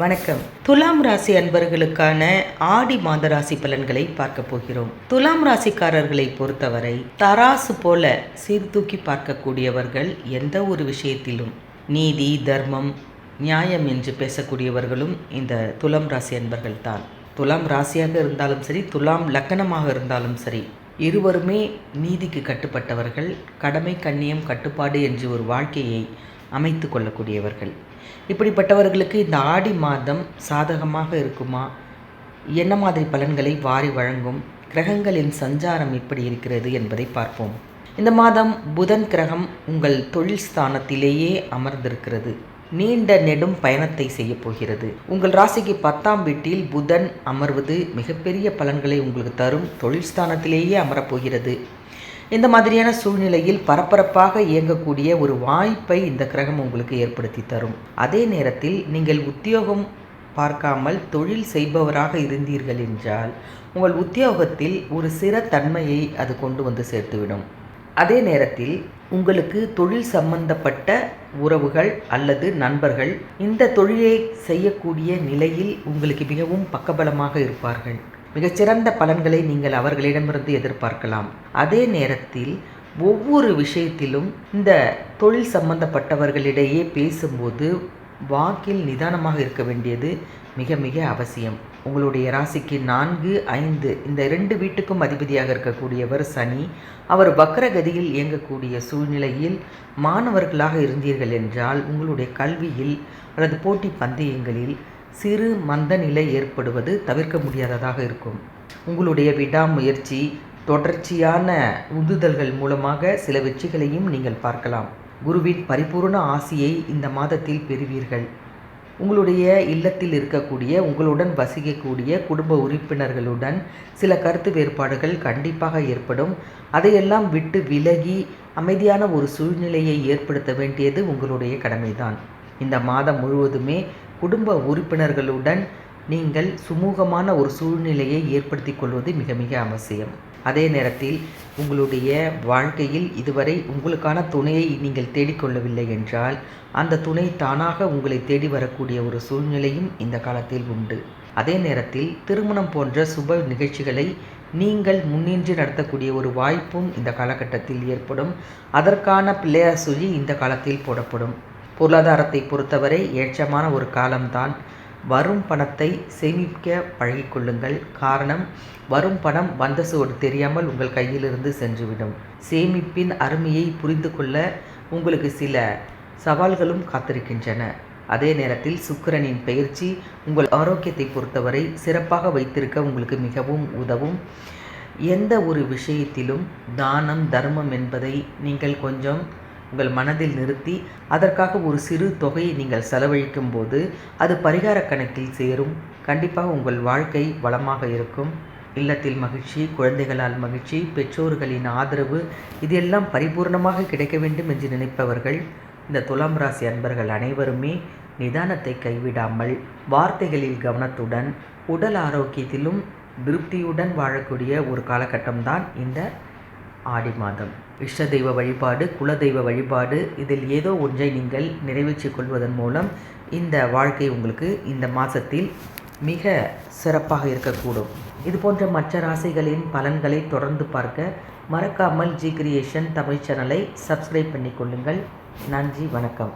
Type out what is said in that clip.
வணக்கம். துலாம் ராசி அன்பர்களுக்கான ஆடி மாத ராசி பலன்களை பார்க்க போகிறோம். துலாம் ராசிக்காரர்களை பொறுத்தவரை தராசு போல சீர்தூக்கி பார்க்கக்கூடியவர்கள் எந்த ஒரு விஷயத்திலும் நீதி தர்மம் நியாயம் என்று பேசக்கூடியவர்களும் இந்த துலாம் ராசி அன்பர்கள் தான் துலாம் ராசியாக இருந்தாலும் சரி துலாம் லக்கணமாக இருந்தாலும் சரி இருவருமே நீதிக்கு கட்டுப்பட்டவர்கள் கடமை கண்ணியம் கட்டுப்பாடு என்று ஒரு வாழ்க்கையை அமைத்து கொள்ளக்கூடியவர்கள். இப்படிப்பட்டவர்களுக்கு இந்த ஆடி மாதம் சாதகமாக இருக்குமா? என்ன மாதிரி பலன்களை வாரி வழங்கும் கிரகங்களின் சஞ்சாரம் எப்படி இருக்கிறது என்பதை பார்ப்போம். இந்த மாதம் புதன் கிரகம் உங்கள் தொழில் ஸ்தானத்திலேயே அமர்ந்திருக்கிறது. நீண்ட நெடும் பயணத்தை செய்ய போகிறது. உங்கள் ராசிக்கு பத்தாம் வீட்டில் புதன் அமர்வது மிகப்பெரிய பலன்களை உங்களுக்கு தரும் தொழில் ஸ்தானத்திலேயே அமரப்போகிறது இந்த மாதிரியான சூழ்நிலையில் பரபரப்பாக இயங்கக்கூடிய ஒரு வாய்ப்பை இந்த கிரகம் உங்களுக்கு ஏற்படுத்தி தரும். அதே நேரத்தில் நீங்கள் உத்தியோகம் பார்க்காமல் தொழில் செய்பவராக இருந்தீர்கள் என்றால் உங்கள் உத்தியோகத்தில் ஒரு சிறத்தன்மையை அது கொண்டு வந்து சேர்த்துவிடும். அதே நேரத்தில் உங்களுக்கு தொழில் சம்பந்தப்பட்ட உறவுகள் அல்லது நண்பர்கள் இந்த தொழிலை செய்யக்கூடிய நிலையில் உங்களுக்கு மிகவும் பக்கபலமாக இருப்பார்கள். மிகச்சிறந்த பலன்களை நீங்கள் அவர்களிடமிருந்து எதிர்பார்க்கலாம். அதே நேரத்தில் ஒவ்வொரு விஷயத்திலும் இந்த தொழில் சம்பந்தப்பட்டவர்களிடையே பேசும்போது வாக்கில் நிதானமாக இருக்க வேண்டியது மிக மிக அவசியம். உங்களுடைய ராசிக்கு நான்கு ஐந்து இந்த இரண்டு வீட்டுக்கும் அதிபதியாக இருக்கக்கூடியவர் சனி அவர் வக்கரகதியில் இயங்கக்கூடிய சூழ்நிலையில் மாணவர்களாக இருந்தீர்கள் என்றால் உங்களுடைய கல்வியில் அல்லது போட்டி பந்தயங்களில் சிறு மந்த நிலை ஏற்படுவது தவிர்க்க முடியாததாக இருக்கும். உங்களுடைய விடாமுயற்சி தொடர்ச்சியான உந்துதல்கள் மூலமாக சில வெற்றிகளையும் நீங்கள் பார்க்கலாம். குருவின் பரிபூர்ண ஆசியை இந்த மாதத்தில் பெறுவீர்கள். உங்களுடைய இல்லத்தில் இருக்கக்கூடிய உங்களுடன் வசிக்கக்கூடிய குடும்ப உறுப்பினர்களுடன் சில கருத்து வேறுபாடுகள் கண்டிப்பாக ஏற்படும். அதையெல்லாம் விட்டு விலகி அமைதியான ஒரு சூழ்நிலையை ஏற்படுத்த வேண்டியது உங்களுடைய கடமைதான். இந்த மாதம் முழுவதுமே குடும்ப உறுப்பினர்களுடன் நீங்கள் சுமூகமான ஒரு சூழ்நிலையை ஏற்படுத்தி கொள்வது மிக மிக அவசியம். அதே நேரத்தில் உங்களுடைய வாழ்க்கையில் இதுவரை உங்களுக்கான துணையை நீங்கள் தேடிக்கொள்ளவில்லை என்றால் அந்த துணை தானாக உங்களை தேடி வரக்கூடிய ஒரு சூழ்நிலையும் இந்த காலத்தில் உண்டு. அதே நேரத்தில் திருமணம் போன்ற சுப நிகழ்ச்சிகளை நீங்கள் முன்னின்று நடத்தக்கூடிய ஒரு வாய்ப்பும் இந்த காலகட்டத்தில் ஏற்படும். அதற்கான பிள்ளையார் சுழி இந்த காலத்தில் போடப்படும். பொருளாதாரத்தை பொறுத்தவரை ஏற்றமான ஒரு காலம்தான். வரும் பணத்தை சேமிக்க பழகிக்கொள்ளுங்கள் காரணம் வரும் பணம் வந்த சோடு தெரியாமல் உங்கள் கையிலிருந்து சென்றுவிடும். சேமிப்பின் அருமையை புரிந்து கொள்ள உங்களுக்கு சில சவால்களும் காத்திருக்கின்றன. அதே நேரத்தில் சுக்கிரனின் பயிற்சி உங்கள் ஆரோக்கியத்தை பொறுத்தவரை சிறப்பாக வைத்திருக்க உங்களுக்கு மிகவும் உதவும். எந்த ஒரு விஷயத்திலும் தானம் தர்மம் என்பதை நீங்கள் கொஞ்சம் உங்கள் மனதில் நிறுத்தி அதற்காக ஒரு சிறு தொகையை நீங்கள் செலவழிக்கும் போது அது பரிகார கணக்கில் சேரும். கண்டிப்பாக உங்கள் வாழ்க்கை வளமாக இருக்கும். இல்லத்தில் மகிழ்ச்சி குழந்தைகளால் மகிழ்ச்சி பெற்றோர்களின் ஆதரவு இது எல்லாம் பரிபூர்ணமாக கிடைக்க வேண்டும் என்று நினைப்பவர்கள் இந்த துலாம் ராசி அன்பர்கள் அனைவருமே நிதானத்தை கைவிடாமல் வார்த்தைகளில் கவனத்துடன் உடல் ஆரோக்கியத்திலும் திருப்தியுடன் வாழக்கூடிய ஒரு காலகட்டம்தான் இந்த ஆடி மாதம். இஷ்ட தெய்வ வழிபாடு குலதெய்வ வழிபாடு இதில் ஏதோ ஒன்றை நீங்கள் நிறைவேற்றிக் கொள்வதன் மூலம் இந்த வாழ்க்கை உங்களுக்கு இந்த மாதத்தில் மிக சிறப்பாக இருக்கக்கூடும். இது போன்ற மற்ற ராசிகளின் பலன்களை தொடர்ந்து பார்க்க மறக்காமல் ஜி கிரியேஷன் தமிழ் சேனலை சப்ஸ்கிரைப் பண்ணிக்கொள்ளுங்கள் நன்றி வணக்கம்.